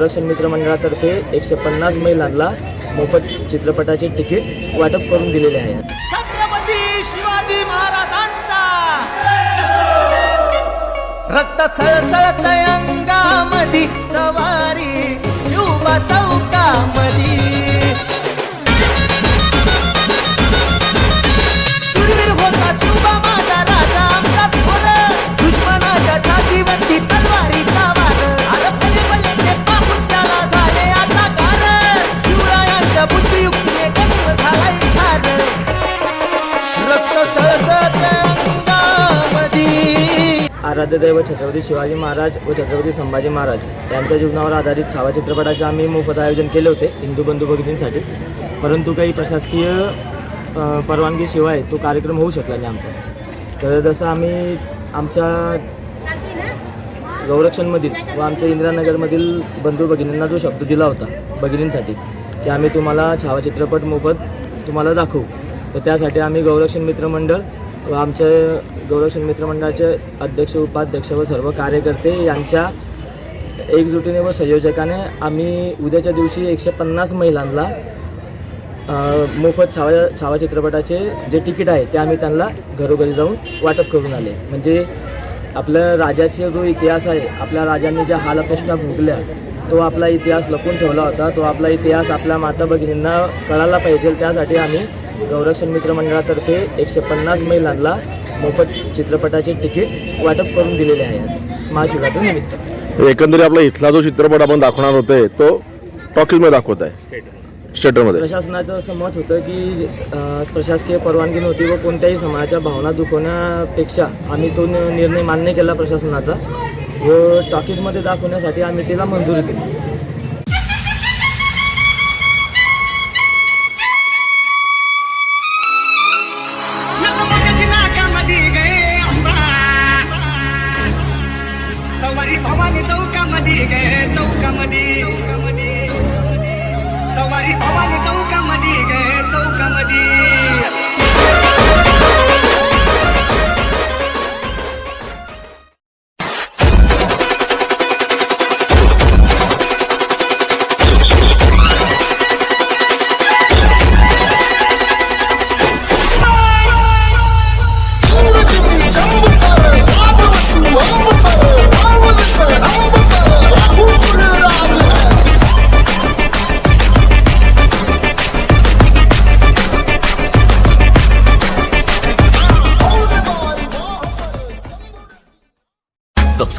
संरक्षण मित्र मंडळातर्फे एकशे पन्नास महिलांना मोफत चित्रपटाचे तिकीट वाटप करून दिलेले आहे. छत्रपती शिवाजी महाराजांचा. रक्त सळसळत अंगामधी सवारी. शिवबा आराध्यदैव छत्रपती शिवाजी महाराज व छत्रपती संभाजी महाराज यांच्या जीवनावर आधारित छावा चित्रपटाचे आम्ही मोफत आयोजन केले होते हिंदू बंधू भगिनींसाठी. परंतु काही प्रशासकीय परवानगीशिवाय तो कार्यक्रम होऊ शकला नाही आमचा. तर जसं आम्ही आमच्या गौरक्षणमधील व आमच्या इंदिरानगरमधील बंधू भगिनींना जो शब्द दिला होता भगिनींसाठी की आम्ही तुम्हाला छावा चित्रपट मोफत तुम्हाला दाखवू. तर त्यासाठी आम्ही गौरक्षण मित्रमंडळ व आमच्या गौरक्षण मित्रमंडळाचे अध्यक्ष उपाध्यक्ष व सर्व कार्यकर्ते यांच्या एकजुटीने व संयोजकाने आम्ही उद्याच्या दिवशी एकशे पन्नास महिलांना मोफत छावा छावा चित्रपटाचे जे तिकीट आहे ते आम्ही त्यांना घरोघरी जाऊन वाटप करून आले. म्हणजे आपल्या राजाचा जो इतिहास आहे आपल्या राजांनी ज्या हालअपेष्टा भोगल्या तो आपला इतिहास लपून ठेवला होता तो आपला इतिहास आपल्या माता भगिनींना कळायला पाहिजे त्यासाठी आम्ही गौरक्षण मित्र मंडळातर्फे एकशे पन्नास महिलांना मोफत चित्रपटाचे तिकीट वाटप करून दिलेले आहे. महाशिवरात्री निमित्त. एकंदरीत आपला इथला जो चित्रपट आपण दाखवणार होते तो टॉकीजमध्ये दाखवत आहे. थिएटरमध्ये. प्रशासनाचं असं मत होतं की प्रशासकीय परवानगी नव्हती व कोणत्याही समाजाच्या भावना दुखवण्यापेक्षा आम्ही तो निर्णय मान्य केला प्रशासनाचा व टॉकीजमध्ये दाखवण्यासाठी आम्ही तिला मंजुरी दिली. सवारी